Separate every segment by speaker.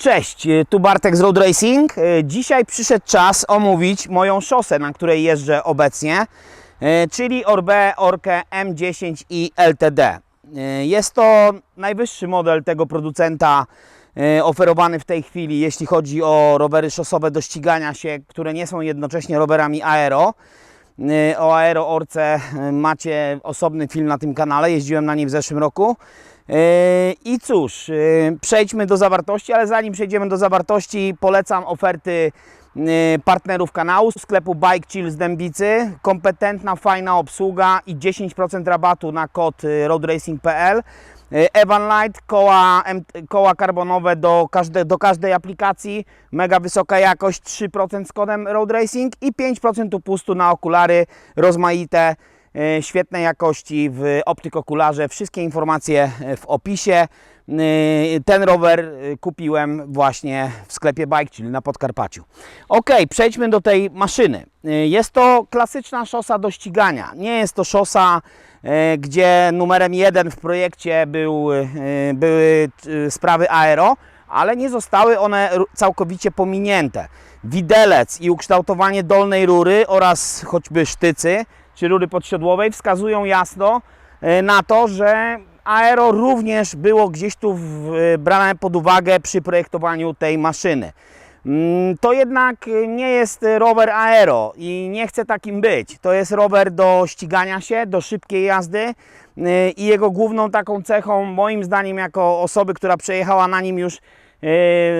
Speaker 1: Cześć, y, tu Bartek z Road Racing. Y, Dzisiaj przyszedł czas omówić moją szosę, na której jeżdżę obecnie, y, czyli Orbe Orkę M10 i LTD. Jest to najwyższy model tego producenta oferowany w tej chwili, jeśli chodzi o rowery szosowe do ścigania się, które nie są jednocześnie rowerami aero. O Aero Orce macie osobny film na tym kanale, jeździłem na nim w zeszłym roku. Yy, I cóż, yy, przejdźmy do zawartości, ale zanim przejdziemy do zawartości, polecam oferty yy, partnerów kanału, sklepu Bike Chill z Dębicy, kompetentna, fajna obsługa i 10% rabatu na kod roadracing.pl. Evan Light, koła, koła karbonowe do, każde, do każdej aplikacji, mega wysoka jakość, 3% z kodem Road Racing i 5% upustu na okulary rozmaite świetnej jakości w optyk okularze. Wszystkie informacje e, w opisie. E, Ten rower e, kupiłem właśnie w sklepie Bike, czyli na Podkarpaciu. Ok, przejdźmy do tej maszyny. E, Jest to klasyczna szosa do ścigania. Nie jest to szosa, e, gdzie numerem jeden w projekcie był, e, były e, sprawy aero, ale nie zostały one całkowicie pominięte. Widelec i ukształtowanie dolnej rury oraz choćby sztycy czy rury podsiodłowej wskazują jasno e, na to, że aero również było gdzieś tu e, brane pod uwagę przy projektowaniu tej maszyny. Mm, To jednak nie jest rower aero i nie chce takim być. To jest rower do ścigania się, do szybkiej jazdy e, i jego główną taką cechą, moim zdaniem, jako osoby, która przejechała na nim już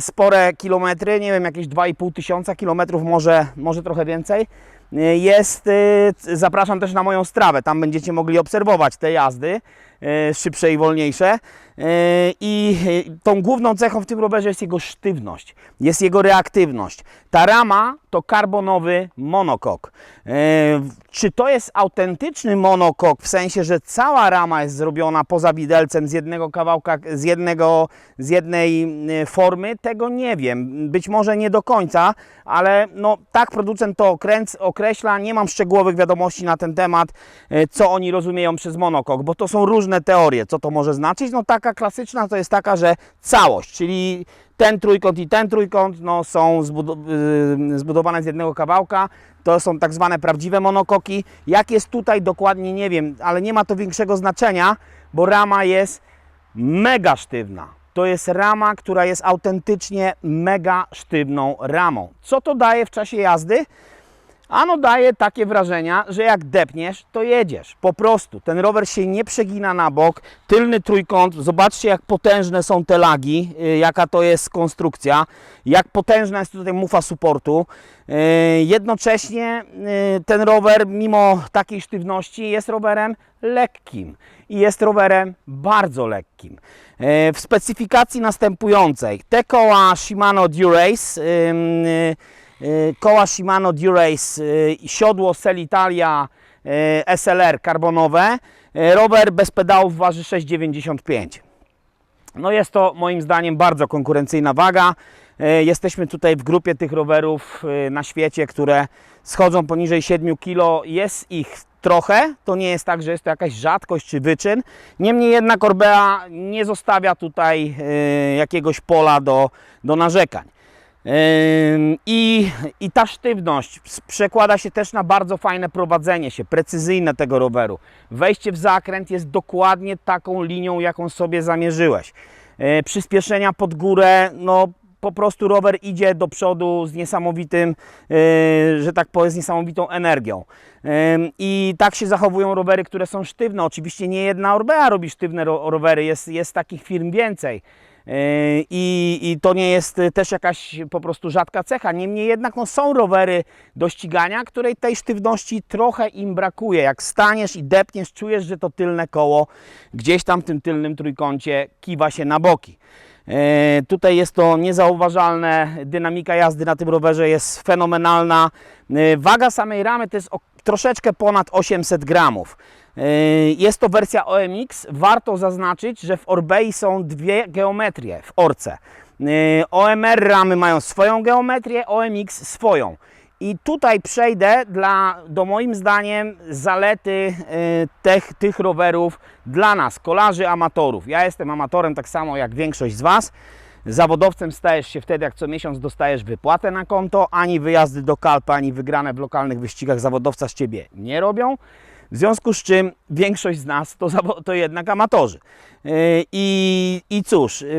Speaker 1: spore kilometry, nie wiem, jakieś 2,5 tysiąca kilometrów, może, może trochę więcej, jest, e, zapraszam też na moją strawę, tam będziecie mogli obserwować te jazdy, e, szybsze i wolniejsze. E, I e, tą główną cechą w tym rowerze jest jego sztywność, jest jego reaktywność. Ta rama to karbonowy monokok. E, Czy to jest autentyczny monokok, w sensie, że cała rama jest zrobiona poza widelcem z jednego kawałka, z, jednego, z jednej e, formy? Tego nie wiem. Być może nie do końca, ale no, tak producent to okręc, określa. Nie mam szczegółowych wiadomości na ten temat, e, co oni rozumieją przez monokok, bo to są różne teorie, co to może znaczyć. No taka klasyczna to jest taka, że całość, czyli ten trójkąt i ten trójkąt no, są y, zbudowane z jednego kawałka. To są tak zwane prawdziwe monokoki. Jak jest tutaj dokładnie nie wiem, ale nie ma to większego znaczenia, bo rama jest mega sztywna. To jest rama, która jest autentycznie mega sztywną ramą. Co to daje w czasie jazdy? Ano daje takie wrażenia, że jak depniesz, to jedziesz. Po prostu. Ten rower się nie przegina na bok. Tylny trójkąt, zobaczcie jak potężne są te lagi, y, jaka to jest konstrukcja, jak potężna jest tutaj mufa supportu. Y, Jednocześnie y, ten rower, mimo takiej sztywności, jest rowerem lekkim i jest rowerem bardzo lekkim. W specyfikacji następującej te koła Shimano Durace, ym, y, y, koła Shimano Durace, y, siodło Selitalia y, SLR karbonowe, y, rower bez pedałów waży 6,95. No jest to moim zdaniem bardzo konkurencyjna waga. Jesteśmy tutaj w grupie tych rowerów na świecie, które schodzą poniżej 7 kg. Jest ich trochę, to nie jest tak, że jest to jakaś rzadkość czy wyczyn. Niemniej jednak Orbea nie zostawia tutaj jakiegoś pola do, do narzekań. I, I ta sztywność przekłada się też na bardzo fajne prowadzenie się, precyzyjne tego roweru. Wejście w zakręt jest dokładnie taką linią, jaką sobie zamierzyłeś. E, Przyspieszenia pod górę, no po prostu rower idzie do przodu z niesamowitym, e, że tak powiem, z niesamowitą energią. Ym, I tak się zachowują rowery, które są sztywne. Oczywiście nie jedna Orbea robi sztywne ro- rowery, jest, jest takich firm więcej. Yy, I, I to nie jest też jakaś po prostu rzadka cecha. Niemniej jednak no, są rowery do ścigania, której tej sztywności trochę im brakuje. Jak staniesz i depniesz, czujesz, że to tylne koło gdzieś tam w tym tylnym trójkącie kiwa się na boki. Yy, Tutaj jest to niezauważalne. Dynamika jazdy na tym rowerze jest fenomenalna. Yy, Waga samej ramy to jest troszeczkę ponad 800 gramów. Yy, Jest to wersja OMX. Warto zaznaczyć, że w Orbei są dwie geometrie w Orce. OMR ramy mają swoją geometrię, OMX swoją. I tutaj przejdę dla, do moim zdaniem, zalety y, tych, tych rowerów dla nas, kolarzy, amatorów. Ja jestem amatorem tak samo jak większość z Was. Zawodowcem stajesz się wtedy, jak co miesiąc dostajesz wypłatę na konto, ani wyjazdy do Kalpy, ani wygrane w lokalnych wyścigach zawodowca z Ciebie nie robią. W związku z czym większość z nas to, to jednak amatorzy. Yy, I, I cóż, yy,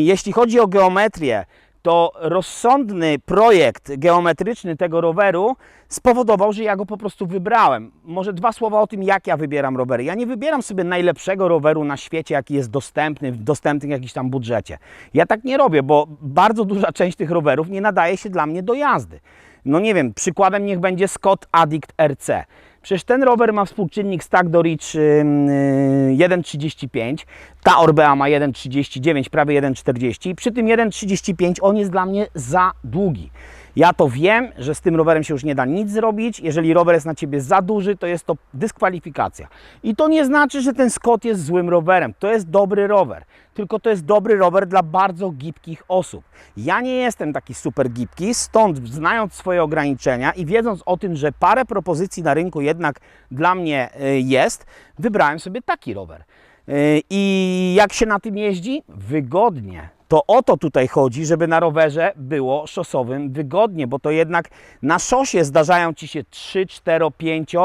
Speaker 1: jeśli chodzi o geometrię, to rozsądny projekt geometryczny tego roweru spowodował, że ja go po prostu wybrałem. Może dwa słowa o tym, jak ja wybieram rowery. Ja nie wybieram sobie najlepszego roweru na świecie, jaki jest dostępny, w dostępnym jakimś tam budżecie. Ja tak nie robię, bo bardzo duża część tych rowerów nie nadaje się dla mnie do jazdy. No nie wiem, przykładem niech będzie Scott Addict RC. Przecież ten rower ma współczynnik Stack do Reach ym, y, 1,35, ta Orbea ma 1,39, prawie 1,40 i przy tym 1,35 on jest dla mnie za długi. Ja to wiem, że z tym rowerem się już nie da nic zrobić. Jeżeli rower jest na Ciebie za duży, to jest to dyskwalifikacja. I to nie znaczy, że ten Scott jest złym rowerem. To jest dobry rower. Tylko to jest dobry rower dla bardzo gibkich osób. Ja nie jestem taki super gibki, stąd znając swoje ograniczenia i wiedząc o tym, że parę propozycji na rynku jednak dla mnie y, jest, wybrałem sobie taki rower. Y, I jak się na tym jeździ? Wygodnie. To o to tutaj chodzi, żeby na rowerze było szosowym wygodnie, bo to jednak na szosie zdarzają Ci się 3, 4, 5,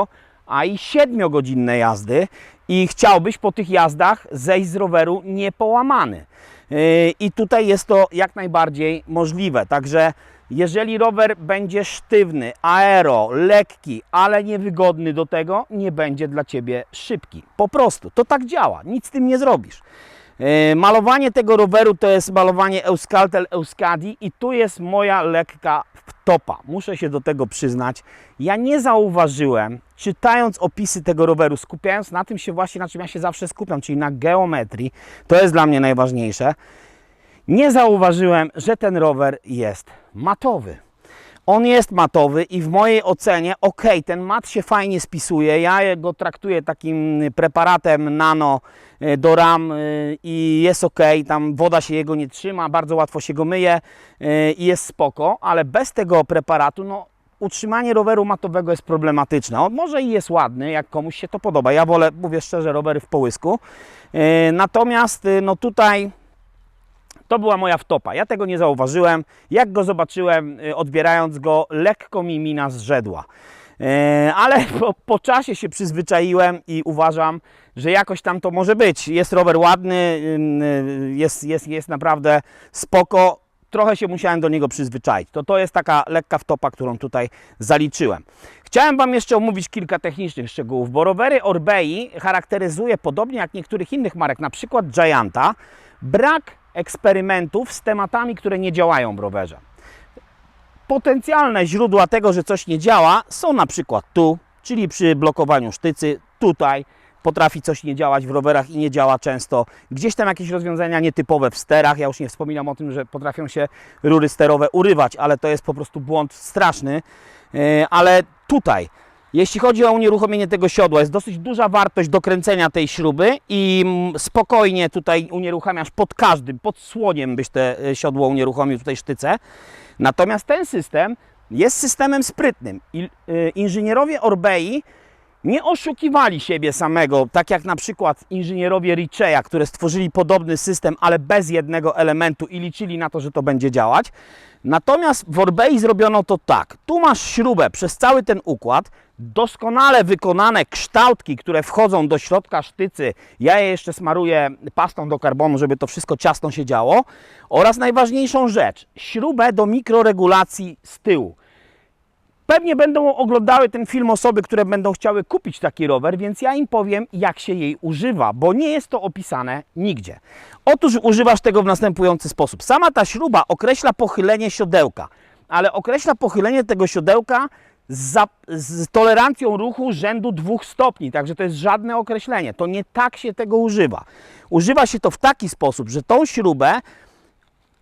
Speaker 1: a i 7 godzinne jazdy i chciałbyś po tych jazdach zejść z roweru niepołamany. Yy, I tutaj jest to jak najbardziej możliwe. Także jeżeli rower będzie sztywny, aero, lekki, ale niewygodny do tego, nie będzie dla Ciebie szybki. Po prostu, to tak działa, nic z tym nie zrobisz. Yy, Malowanie tego roweru to jest malowanie Euskaltel Euskadi i tu jest moja lekka wtopa. Muszę się do tego przyznać. Ja nie zauważyłem, czytając opisy tego roweru, skupiając na tym się właśnie, na czym ja się zawsze skupiam, czyli na geometrii, to jest dla mnie najważniejsze, nie zauważyłem, że ten rower jest matowy. On jest matowy i w mojej ocenie, ok, ten mat się fajnie spisuje. Ja go traktuję takim preparatem nano e, do ram e, i jest ok, tam woda się jego nie trzyma, bardzo łatwo się go myje e, i jest spoko, ale bez tego preparatu, no utrzymanie roweru matowego jest problematyczne. On może i jest ładny, jak komuś się to podoba. Ja wolę, mówię szczerze, rowery w połysku. Natomiast no tutaj to była moja wtopa. Ja tego nie zauważyłem. Jak go zobaczyłem, y, odbierając go, lekko mi mina zrzedła. E, Ale po, po czasie się przyzwyczaiłem i uważam, że jakoś tam to może być. Jest rower ładny, y, jest, jest, jest naprawdę spoko. Trochę się musiałem do niego przyzwyczaić. To to jest taka lekka wtopa, którą tutaj zaliczyłem. Chciałem Wam jeszcze omówić kilka technicznych szczegółów, bo rowery Orbei charakteryzuje podobnie jak niektórych innych marek, na przykład Gianta, brak eksperymentów z tematami, które nie działają w rowerze. Potencjalne źródła tego, że coś nie działa, są na przykład tu, czyli przy blokowaniu sztycy, tutaj potrafi coś nie działać w rowerach i nie działa często. Gdzieś tam jakieś rozwiązania nietypowe w sterach. Ja już nie wspominam o tym, że potrafią się rury sterowe urywać, ale to jest po prostu błąd straszny. Yy, Ale tutaj, jeśli chodzi o unieruchomienie tego siodła, jest dosyć duża wartość dokręcenia tej śruby i mm, spokojnie tutaj unieruchamiasz pod każdym, pod słoniem byś te y, siodło unieruchomił tutaj sztyce. Natomiast ten system jest systemem sprytnym. I, y, inżynierowie Orbei nie oszukiwali siebie samego, tak jak na przykład inżynierowie Richeya, które stworzyli podobny system, ale bez jednego elementu i liczyli na to, że to będzie działać. Natomiast w Orbei zrobiono to tak. Tu masz śrubę przez cały ten układ, doskonale wykonane kształtki, które wchodzą do środka sztycy. Ja je jeszcze smaruję pastą do karbonu, żeby to wszystko ciasno się działo. Oraz najważniejszą rzecz, śrubę do mikroregulacji z tyłu. Pewnie będą oglądały ten film osoby, które będą chciały kupić taki rower, więc ja im powiem, jak się jej używa, bo nie jest to opisane nigdzie. Otóż używasz tego w następujący sposób. Sama ta śruba określa pochylenie siodełka, ale określa pochylenie tego siodełka z, z tolerancją ruchu rzędu 2 stopni, także to jest żadne określenie. To nie tak się tego używa. Używa się to w taki sposób, że tą śrubę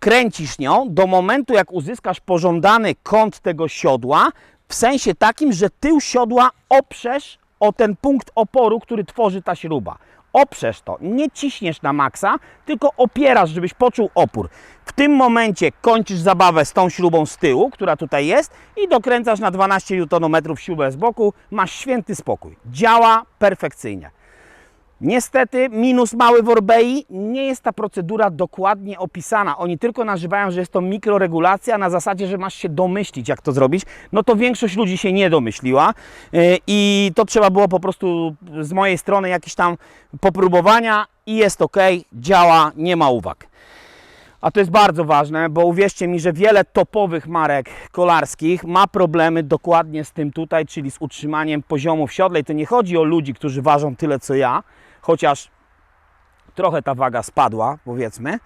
Speaker 1: kręcisz nią do momentu, jak uzyskasz pożądany kąt tego siodła, w sensie takim, że tył siodła oprzesz o ten punkt oporu, który tworzy ta śruba. Oprzesz to, nie ciśniesz na maksa, tylko opierasz, żebyś poczuł opór. W tym momencie kończysz zabawę z tą śrubą z tyłu, która tutaj jest i dokręcasz na 12 Nm śrubę z boku, masz święty spokój. Działa perfekcyjnie. Niestety, minus mały w Orbei, nie jest ta procedura dokładnie opisana. Oni tylko nazywają, że jest to mikroregulacja na zasadzie, że masz się domyślić, jak to zrobić. No to większość ludzi się nie domyśliła yy, i to trzeba było po prostu z mojej strony jakieś tam popróbowania i jest ok, działa, nie ma uwag. A to jest bardzo ważne, bo uwierzcie mi, że wiele topowych marek kolarskich ma problemy dokładnie z tym tutaj, czyli z utrzymaniem poziomu w siodle. I to nie chodzi o ludzi, którzy ważą tyle co ja, chociaż trochę ta waga spadła, powiedzmy.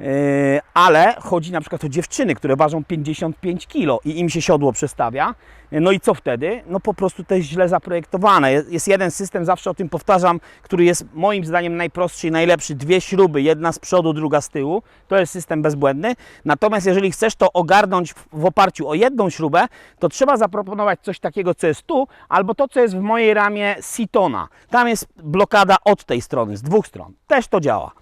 Speaker 1: Yy, ale chodzi na przykład o dziewczyny, które ważą 55 kg i im się siodło przestawia. No i co wtedy? No po prostu to jest źle zaprojektowane. Jest- jeden system, zawsze o tym powtarzam, który jest moim zdaniem najprostszy i najlepszy. Dwie śruby, jedna z przodu, druga z tyłu. To jest system bezbłędny. Natomiast jeżeli chcesz to ogarnąć w oparciu o jedną śrubę, to trzeba zaproponować coś takiego, co jest tu, albo to, co jest w mojej ramie Sitona. Tam jest blokada od tej strony, z dwóch stron. Też to działa.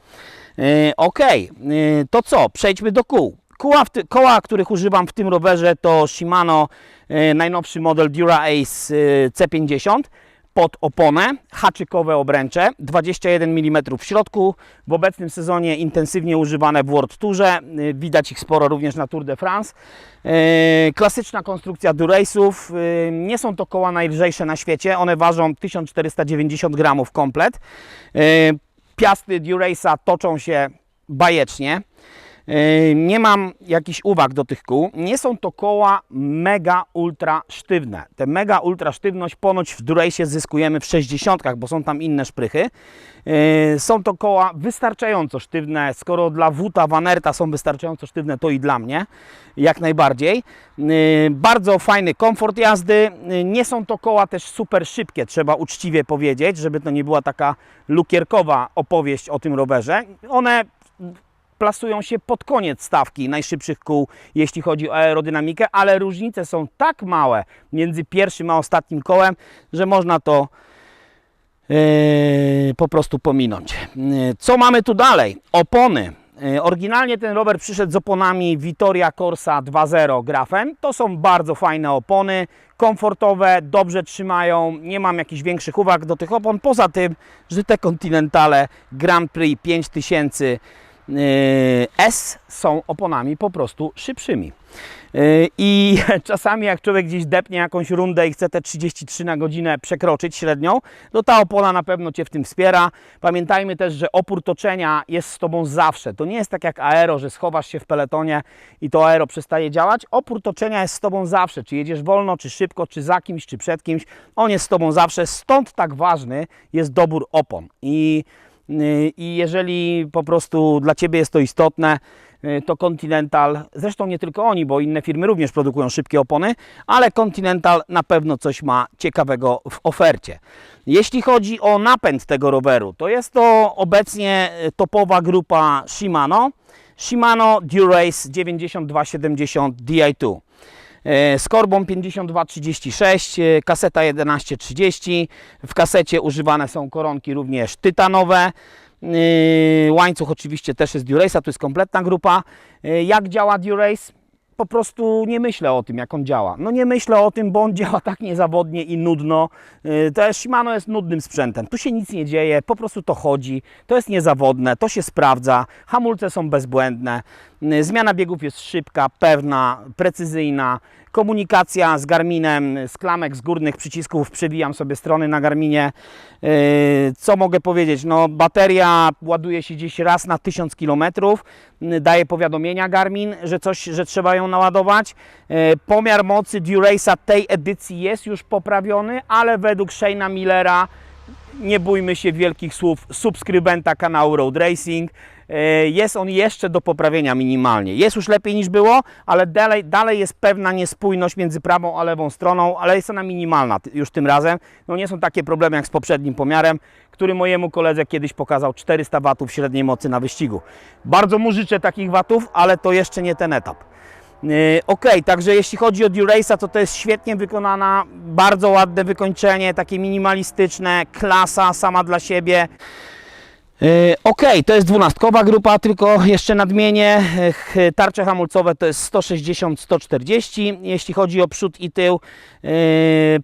Speaker 1: Yy, Ok, yy, to co? Przejdźmy do kół. Koła, koła, których używam w tym rowerze to Shimano yy, najnowszy model Dura Ace yy, C50 pod oponę, haczykowe obręcze, 21 mm w środku. W obecnym sezonie intensywnie używane w World Tourze, widać ich sporo również na Tour de France. Klasyczna konstrukcja Durace'ów, yy, nie są to koła najlżejsze na świecie, one ważą 1490 gramów komplet. Piasty Durace'a toczą się bajecznie. Nie mam jakichś uwag do tych kół. Nie są to koła mega ultra sztywne. Te mega ultra sztywność ponoć w Durace'ie zyskujemy w 60, bo są tam inne szprychy. Są to koła wystarczająco sztywne. Skoro dla Wuta, Vanerta są wystarczająco sztywne, to i dla mnie jak najbardziej. Bardzo fajny komfort jazdy. Nie są to koła też super szybkie, trzeba uczciwie powiedzieć, żeby to nie była taka lukierkowa opowieść o tym rowerze. One plasują się pod koniec stawki najszybszych kół, jeśli chodzi o aerodynamikę, ale różnice są tak małe między pierwszym a ostatnim kołem, że można to yy, po prostu pominąć. Yy, Co mamy tu dalej? Opony. Yy, Oryginalnie ten rower przyszedł z oponami Vittoria Corsa 2.0 Grafen. To są bardzo fajne opony, komfortowe, dobrze trzymają. Nie mam jakichś większych uwag do tych opon, poza tym, że te Continentale Grand Prix 5000 yy, S są oponami po prostu szybszymi. Yy, I czasami jak człowiek gdzieś depnie jakąś rundę i chce te 33 na godzinę przekroczyć średnią, to ta opona na pewno Cię w tym wspiera. Pamiętajmy też, że opór toczenia jest z Tobą zawsze. To nie jest tak jak aero, że schowasz się w peletonie i to aero przestaje działać. Opór toczenia jest z Tobą zawsze. Czy jedziesz wolno, czy szybko, czy za kimś, czy przed kimś. On jest z Tobą zawsze. Stąd tak ważny jest dobór opon. I I jeżeli po prostu dla Ciebie jest to istotne, yy, to Continental, zresztą nie tylko oni, bo inne firmy również produkują szybkie opony, ale Continental na pewno coś ma ciekawego w ofercie. Jeśli chodzi o napęd tego roweru, to jest to obecnie yy, topowa grupa Shimano. Shimano Durace 9270 Di2 e, z korbą 5236, e, kaseta 1130. W kasecie używane są koronki również tytanowe. E, Łańcuch oczywiście też jest Durace'a, to jest kompletna grupa. E, Jak działa Durace? Po prostu nie myślę o tym, jak on działa. No nie myślę o tym, bo on działa tak niezawodnie i nudno. E, jest, Shimano jest nudnym sprzętem. Tu się nic nie dzieje, po prostu to chodzi. To jest niezawodne, to się sprawdza. Hamulce są bezbłędne. E, Zmiana biegów jest szybka, pewna, precyzyjna. Komunikacja z Garminem, z klamek, z górnych przycisków przewijam sobie strony na Garminie. Yy, Co mogę powiedzieć? No, bateria ładuje się gdzieś raz na 1000 km. Yy, Daje powiadomienia Garmin, że coś, że trzeba ją naładować. Yy, Pomiar mocy Durace'a tej edycji jest już poprawiony, ale według Shane'a Millera nie bójmy się wielkich słów, subskrybenta kanału Road Racing. E, Jest on jeszcze do poprawienia minimalnie. Jest już lepiej niż było, ale dalej, dalej jest pewna niespójność między prawą a lewą stroną, ale jest ona minimalna już tym razem. No nie są takie problemy jak z poprzednim pomiarem, który mojemu koledze kiedyś pokazał 400 watów średniej mocy na wyścigu. Bardzo mu życzę takich watów, ale to jeszcze nie ten etap. Yy, Ok, także jeśli chodzi o Durace'a, to to jest świetnie wykonana, bardzo ładne wykończenie, takie minimalistyczne, klasa sama dla siebie. Yy, Ok, to jest dwunastkowa grupa, tylko jeszcze nadmienię, tarcze hamulcowe to jest 160-140, jeśli chodzi o przód i tył. Yy,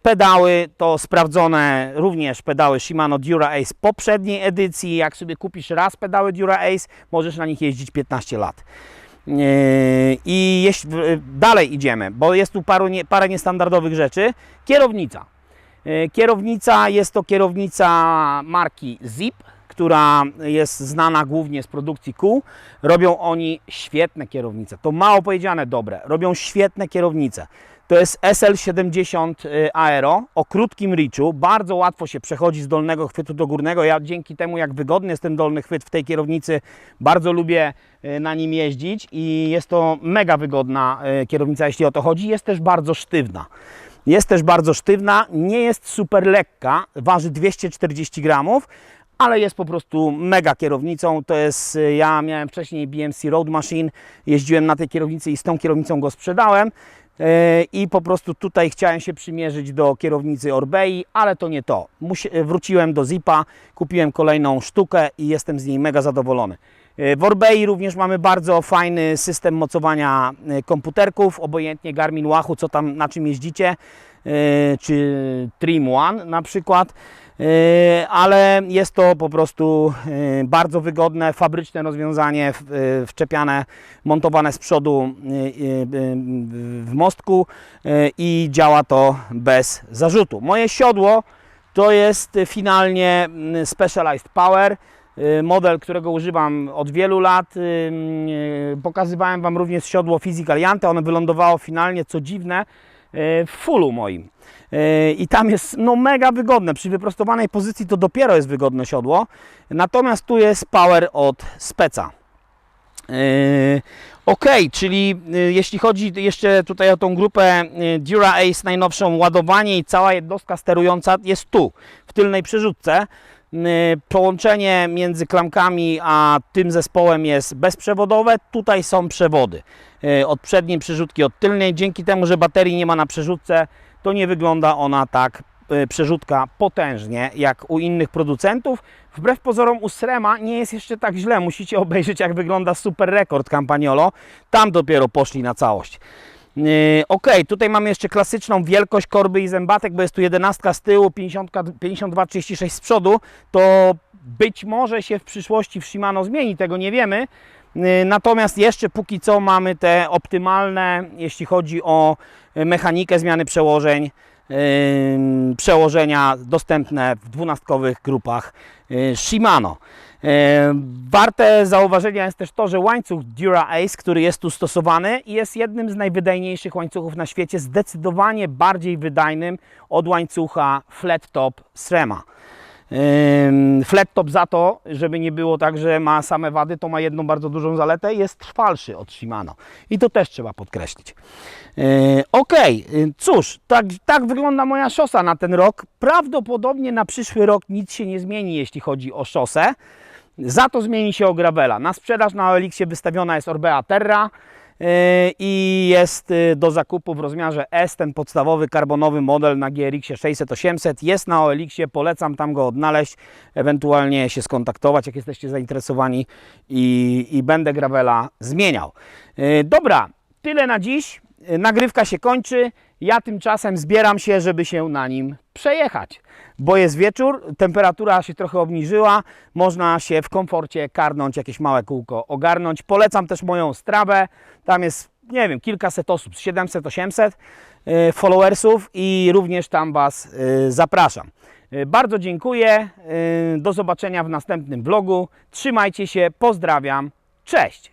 Speaker 1: Pedały to sprawdzone również pedały Shimano Dura Ace poprzedniej edycji. Jak sobie kupisz raz pedały Dura Ace, możesz na nich jeździć 15 lat. Yy, I jeśli dalej idziemy, bo jest tu paru parę niestandardowych rzeczy. Kierownica. Kierownica jest to kierownica marki Zip, która jest znana głównie z produkcji kół. Robią oni świetne kierownice. To mało powiedziane dobre. Robią świetne kierownice. To jest SL70 y, Aero o krótkim reachu. Bardzo łatwo się przechodzi z dolnego chwytu do górnego. Ja dzięki temu, jak wygodny jest ten dolny chwyt w tej kierownicy, bardzo lubię y, na nim jeździć i jest to mega wygodna y, kierownica, jeśli o to chodzi. Jest też bardzo sztywna. Jest też bardzo sztywna, nie jest super lekka, waży 240 gramów, ale jest po prostu mega kierownicą. To jest, y, ja miałem wcześniej BMC Road Machine, jeździłem na tej kierownicy i z tą kierownicą go sprzedałem. Yy, I po prostu tutaj chciałem się przymierzyć do kierownicy Orbei, ale to nie to. Musi, wróciłem do Zipa, kupiłem kolejną sztukę i jestem z niej mega zadowolony. Yy, W Orbei również mamy bardzo fajny system mocowania komputerków, obojętnie Garmin Wahoo, co tam na czym jeździcie, czy Trim One na przykład. Yy, ale jest to po prostu yy, bardzo wygodne, fabryczne rozwiązanie, yy, wczepiane, montowane z przodu w mostku i działa to bez zarzutu. Moje siodło to jest finalnie mm, Specialized Power, model, którego używam od wielu lat. Pokazywałem Wam również siodło Physical Jante, ono wylądowało finalnie, co dziwne, w fullu moim. Yy, I tam jest no, mega wygodne. Przy wyprostowanej pozycji to dopiero jest wygodne siodło. Natomiast tu jest power od speca. Yy, Ok, czyli yy, jeśli chodzi jeszcze tutaj o tą grupę Dura Ace najnowszą, ładowanie i cała jednostka sterująca jest tu, w tylnej przerzutce. Połączenie między klamkami a tym zespołem jest bezprzewodowe. Tutaj są przewody od przedniej przerzutki, od tylnej. Dzięki temu, że baterii nie ma na przerzutce, to nie wygląda ona tak y, przerzutka potężnie jak u innych producentów. Wbrew pozorom u Srema nie jest jeszcze tak źle. Musicie obejrzeć jak wygląda Super Rekord Campagnolo. Tam dopiero poszli na całość. Yy, ok, tutaj mamy jeszcze klasyczną wielkość korby i zębatek, bo jest tu 11 z tyłu, 50, 52-36 z przodu. To być może się w przyszłości w Shimano zmieni, tego nie wiemy. Yy, Natomiast jeszcze póki co mamy te optymalne, jeśli chodzi o y, mechanikę zmiany przełożeń, yy, przełożenia dostępne w dwunastkowych grupach Shimano. Warte zauważenia jest też to, że łańcuch Dura Ace, który jest tu stosowany, jest jednym z najwydajniejszych łańcuchów na świecie, zdecydowanie bardziej wydajnym od łańcucha Flat Top Srema. Flat top za to, żeby nie było tak, że ma same wady, to ma jedną bardzo dużą zaletę, jest trwalszy od Shimano. I to też trzeba podkreślić. Okej, yy, cóż, tak, tak wygląda moja szosa na ten rok. Prawdopodobnie na przyszły rok nic się nie zmieni, jeśli chodzi o szosę. Za to zmieni się o Gravela. Na sprzedaż na OLX wystawiona jest Orbea Terra i jest yy, do zakupu w rozmiarze S, ten podstawowy karbonowy model na GRX 600-800. Jest na OLX, polecam tam go odnaleźć, ewentualnie się skontaktować, jak jesteście zainteresowani i, i będę Gravela zmieniał. Yy, Dobra, tyle na dziś. Yy, Nagrywka się kończy. Ja tymczasem zbieram się, żeby się na nim przejechać, bo jest wieczór, temperatura się trochę obniżyła, można się w komforcie karnąć, jakieś małe kółko ogarnąć. Polecam też moją strawę, tam jest, nie wiem, kilkaset osób, z 700-800 y, followersów i również tam Was y, zapraszam. Y, Bardzo dziękuję, do zobaczenia w następnym vlogu, trzymajcie się, pozdrawiam, cześć!